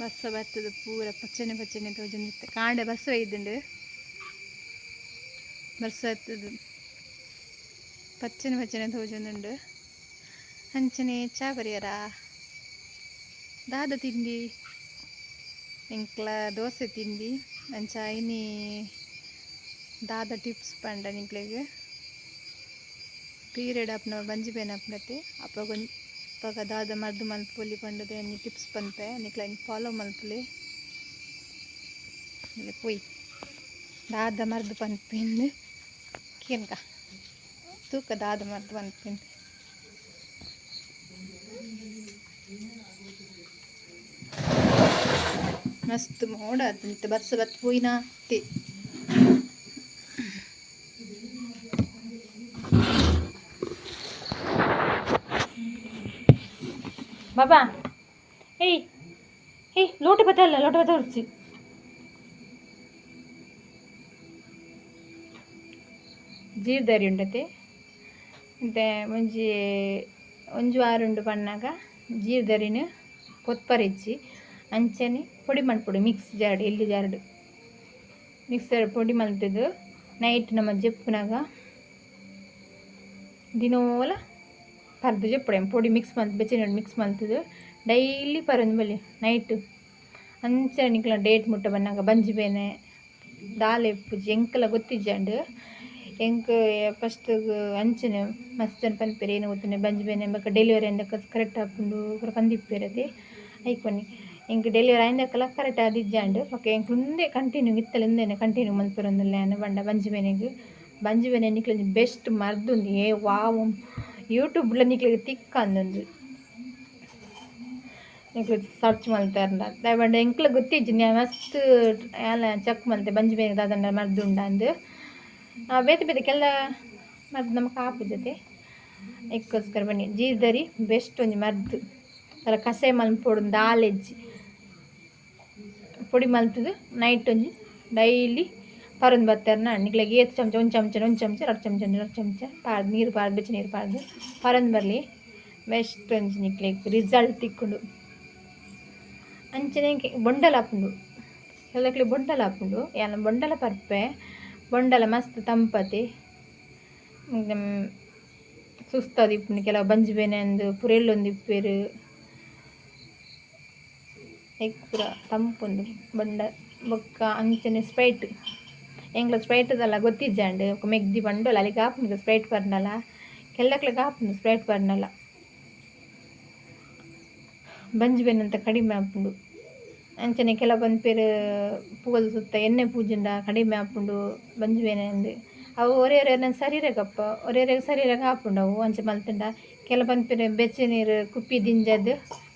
Bus ಬರ್ತದ ಪೂರ ಪಚ್ಚನೆ ಪಚ್ಚನೆ ತೋಜೊಂದಿತ್ತೆ ಕಾಂಡ ಬಸ್ಸ ಇದ್ದುಂಡು ಬಸ್ಸ ಬರ್ತದ ಪಚ್ಚನೆ ಪಚ್ಚನೆ ತೋಜೊಂದುಂಡು ಅಂಚನೆ ಚಾ ಬರೆಯರ ದಾದ ತಿಂಡಿ. ಎಂಕ್ಲ ದೋಸೆ ತಿಂಡಿ. ಅಂಚ ಐನಿ ದಾದ ಟಿಪ್ಸ್ ಪಂಡ ನಿಂಕ್ಲೆಗ್. ಪೀರಿಯಡ್ ಅಪ್ನ ಬಂಜಿ ಬೇನ ಆಪ್ನತೆ ಅಪ್ಪ ಗೊಂಜಿ ಅಪ್ಪಗ ದಾದ ಮರ್ದು ಮಲ್ಪೊಲಿ ಪಂಡದೆ ಅన్ని ಟಿಪ್ಸ್ ಪನ್ಪೆ ನಿಕ್ಲ ಫಾಲೋ ಮಲ್ಪಲಿ. ಪೊಯ್ ದಾದ ಮರ್ದು ಪನ್ಪೆಂದು ಕೇನ್ಕ ತೂಕ ದಾದ ಮರ್ದು ಪನ್ಪೆಂದು ಮಸ್ತ್ ಮೋಡ ಆತಂತೆ ಬರ್ಸ ಬತ್ ಪೋಯಿನ ತೆ. ಬಾಬಾ. ಏಯ್ ಏಯ್, ಲೋಟ ಬತ್ತಲ್ಲ ಲೋಟ ಬತ್ತ ಉರ್ಚಿ ಜೀರ್ದಾರಿ ಉಂಡತೆ ಮತ್ತೆ ಒಂಜಿ ಒಂಜು ಆರುಂಡು ಪಣ್ಣಾಗ ಜೀರ್ದಾರಿನ ಕೊತ್ಪರಿಚ್ಚಿ ಅಂಚನೆ ಪೊಡಿ ಮಲ್ಪೊಡು ಮಿಕ್ಸ್ ಜಾರ್ಡ್ ಎಲ್ಲಿ ಜಾರ್ಡ್. ಮಿಕ್ಸರ್ ಪೊಡಿ ಮಲ್ತದು ನೈಟ್ ನಮ್ಮ ಜೆಪ್ಪುನಾಗ ದಿನೋಲ ಪರ್ದು ಜೆಪ್ಪುಡೆ ಪೊಡಿ ಮಿಕ್ಸ್ ಮಂತ್ ಬೆಚ್ಚಿನ ಮಿಕ್ಸ್ ಮಲ್ತದು ಡೈಲಿ ಪರೊಂದು ಬಲಿ ನೈಟ್ ಅಂಚೆ ನಿಕ್ಲ ಡೇಟ್ ಮುಟ್ಟ ಬನ್ನಾಗ ಬಂಜಿ ಬೇನೆ, ದಾಲ್ ಎಪ್ಪುಜಿ ಎಂಕಲ ಗೊತ್ತಿಜ್ಜಂಡು. ಎಂಕ್ ಫಸ್ಟ್ ಅಂಚನೆ ಮಸ್ತ್ ಪನ್ಪೆರೆ, ಏನು ಗೊತ್ತಿನ, ಬಂಜಿ ಬೇನೆ ಬಕ್ಕ ಡೆಲಿವರಿ ಅಂದಕ್ಕ ಕರೆಕ್ಟ್ ಹಾಕೊಂಡು ಪಂದಿಪ್ಪೇರದೆ. ಐಕೊನಿ. ಎಂಕ್ ಡೆಲಿವರಿ ಆಯ್ದಕ್ಕಲ್ಲ ಕರೆಕ್ಟ್ ಆದಿಜ್ಜಾಂಡು. ಓಕೆ ಎಂಕ್ ಮುಂದೆ ಕಂಟಿನ್ಯೂ ಇತ್ತಲಿಂದೇನೆ ಕಂಟಿನ್ಯೂ ಮಲ್ಪುರೊಂದುಲ್ಲೆ ಬಂಡ ಬಂಜಿ ಬೇನೆಗೆ. ಬಂಜಿ ಬೇನೆ ಬೆಸ್ಟ್ ಮರ್ದು ಏ, ವಾವ್. ಯೂಟ್ಯೂಬ್ಲ ನಿಕ್ಲೆಗ್ ತಿಕ್ಕ ಅಂದೊಂದು ನಿಕ್ಲೆಗ್ ಸರ್ಚ್ ಮಲ್ತಾರ್ಂಡ ಎಂಕ್ಲೆ ಎಂಕ್ಲ ಗೊತ್ತಿಜ್ಜಿ ಮಸ್ತ್ ಎಲ್ಲ ಚೆಕ್ ಮಲ್ತೆ ಬಂಜಿ ಬೇಗ ದಾದಂಡ ಮರ್ದುಂಡ ಆ ಬೇತೆ ಬೇತೆ ಕೆಲ್ಲ ಮರ್ದು ನಮಕ್ ಆಪುಜತೆ ಎಕ್ಕೋಸ್ಕರ ಬನ್ನಿ ಜೀರ್ದರಿ ಬೆಸ್ಟ್ ಒಂಜಿ ಮರ್ದು ಅಲ್ಲ ಮಲ್ ಮಲ್ಪೊಡು ದಾಲೆಜ್ಜಿ ಪೊಡಿ ಮಲ್ತದು ನೈಟ್ ಒಂಜಿ ಡೈಲಿ ಪರೊಂದು ಬತ್ತಾರನ ನಿಕ್ಲೆಗ್ ಏತ್ ಚಮಚ ಒಂದು ಚಮಚ ಒಂದು ಚಮಚ ಎರಡು ಚಮಚ ಎರಡು ಚಮಚ ಪಾರ್ದು ನೀರು ಪಾರ್ದು ಬೆಚ್ಚ ನೀರು ಪಾರ್ದು ಪರೊಂದು ಬರಲಿ ಬೆಸ್ಟ್ ಒಂಜಿ ನಿಕ್ಲೆಗ್ ರಿಸಲ್ಟ್ ತಿಕ್ಕುಂಡು ಅಂಚನೆ ಬೊಂಡಲ ಹಾಪುಂಡು ಕೆಲಕ್ಲೆ ಬೊಂಡಲ ಹಾಪುಂಡು ಯಾನ ಬೊಂಡಲ ಪರ್ಪೆ ಬೊಂಡಲ ಮಸ್ತ್ ತಂಪತಿ ಸುಸ್ತದ ಇಪ್ಪುಂಡು ಕೆಲವು ಬಂಜಿ ಬೇನೆ ಅಂದು ಪುರೆಲ್ಲೊಂದು ಇಪ್ಪೇರು ಎಕ್ಕುರ ತಂಪುಂಡು ಬೊಂಡ ಬೊಕ್ಕ ಅಂಚನೆ ಸ್ಪ್ರೈಟ್ ಎಂಗ್ಲ ಸ್ಪ್ರೈಟ್ದಲ್ಲ ಗೊತ್ತಿಜ್ಜಾಂಡ್ ಬೊಕ ಮೆಗ್ದಿ ಪಂಡೋಲ ಅಲ್ಲಿಗೆ ಆಪುಂಡು ಸ್ಪ್ರೈಟ್ ಬರ್ನಲ ಕೆಲ್ಲಕ್ಲೆಗ್ ಆಪುಂಡು ಸ್ಪ್ರೈಟ್ ಬರ್ನಲ ಬಂಜಿ ಬೇನಂತ ಕಡಿಮೆ ಆಪುಂಡು ಅಂಚನೆ ಕೆಲ ಪನ್ಪೆರ್ ಪೂವಲ್ ಸುತ್ತ ಎಣ್ಣೆ ಪೂಜೆಂಡ ಕಡಿಮೆ ಆಪುಂಡು ಬಂಜಿ ಬೇನೆ ಅಂದು. ಅವು ಒರೆ ಒರೆ ನನ್ನ ಶರೀರಗಪ್ಪ ಒರೆ ಒರೆ ಶರೀರಗ್ ಆಪುಂಡು ಅವು. ಅಂಚ ಮಲ್ತಂಡ ಕೆಲ ಪನ್ಪೆರ್ ಬೆಚ್ಚ ನೀರು, ಕುಪ್ಪಿ ದಿಂಜದ್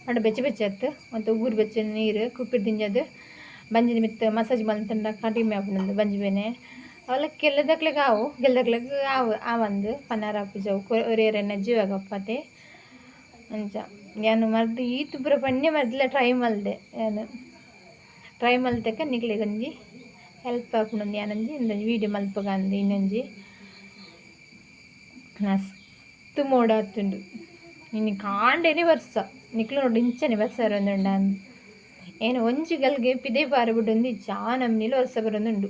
ಪಂಡ ಬೆಚ್ಚ ಬೆಚ್ಚತ್ತು ಮತ್ತು ಉಗುರು ಬೆಚ್ಚ ನೀರು, ಕುಪ್ಪಿ ದಿಂಜದ್ ಬಂಜಿನ ಮಿತ್ತ ಮಸಾಜ್ ಮಲ್ತುಂಡ ಕಡಿಮೆ ಆಪುಂಡು ಬಂಜಿ ಬೇನೆ. ಅವೆಲ್ಲ ಕೆಲ್ಲದಕ್ಲೆಗ್ ಆವು ಗೆಲ್ದಕ್ಲೆಗ್ ಆವು ಆವಂದು ಪನ್ನಾರ ಪೂಜಾವು ಒರೆ ಒರೆನ ಜೀವಾಗಪ್ಪತೆ, ಅಂಚ. ಯಾನು ಮರ್ದು ಈ ಪೂರ ಪಣ್ಯ ಮರ್ದಿಲ್ಲ ಟ್ರೈ ಮಲ್ದೆ ಯಾನು. ಟ್ರೈ ಮಲ್ತೆಕ ನಿಕ್ಲೆಗ್ ಒಂಜಿ ಹೆಲ್ಪ್ ಆಪುಂಡು ಯಾನೊಂಜಿ ಇಂದೊಂಜಿ ವೀಡಿಯೋ ಮಲ್ಪಗಂದು ಇನ್ನೊಂಜಿ. ಮಸ್ತ್ ಮೋಡ ಆತುಂಡು ಇನ್ನು ಕಾಂಡೆನೆ ಬರ್ಸ. ನಿಕ್ಲು ನೋಡಿ, ಇಂಚನೆ ಬರ್ಸ ಬರೊಂದುಂಡ ಅಂದ್ ಏನು ಒಂಜಿ ಗಲ್ಗೆ ಪಿದೆ ಪಾರ ಬಿಡೊಂದು ಚಾ ನಮ್ನಿಲು ವರ್ಷ ಬರೊಂದುಂಡು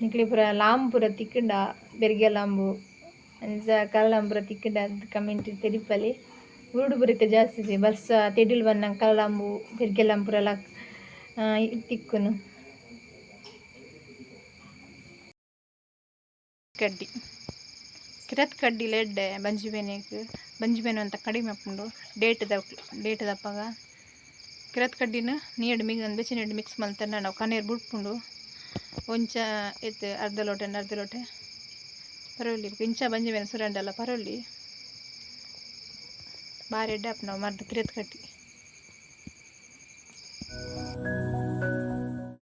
ನಿಕ್ಲೆ ಪೂರ ಲಾಂಬ್ ಪೂರ ತಿಕ್ಕುಂಡ ಬೆರ್ಗೆ ಲಾಂಬು ಅಂಚ ಕಲ್ಲಂಬುರ ತಿಕ್ಕುಂಡ ಕಮೆಂಟ್ ತೆರಿಪಲಿ ಉರುಡು ಬುರಿತ ಜಾಸ್ತಿ ಬರ್ಸ ತೆಡಿಲ್ ಬನ್ನ ಕಲ್ಲಂಬು ಬೆರ್ಗೆ ಲಾಂಪುರಲ ತಿಕ್ಕುನು ಕಡ್ಡಿ ಕಿರತ್ ಕಡ್ಡಿ ಎಡ್ಡೆ ಬಂಜಿ ಬೇನೆಗ್ ಬಂಜಿ ಬೇನೆ ಅಂತ ಕಡಿಮೆ ಆಪುಂಡು ಡೇಟ್ ಡೇಟ್ ದಪ್ಪಗ ಕಿರತ್ ಕಡ್ಡಿನ ನೀಡ್ ಮಿಗ್ ಬೆಚ್ಚ ನೀಡ್ ಮಿಕ್ಸ್ ಮಲ್ತಂಡ ನಾವು. ಕಣ್ಣೀರು ಬಿಟ್ಕೊಂಡು ಒಂಚ ಎತ್ತು ಅರ್ಧ ಲೋಟೆ ಅರ್ಧ ಲೋಟೆ. ಪರವಲ್ಲಿ ಇಂಚ ಬಂಜಿ ಬೇನೆ ಸುರಂಡಲ್ಲ ಪರವಲ್ಲಿ ಬಾರಿ ಎಡ್ಡೆ ನಾವು ಮರ್ದು ಕಿರತ್ ಕಡ್ಡಿ.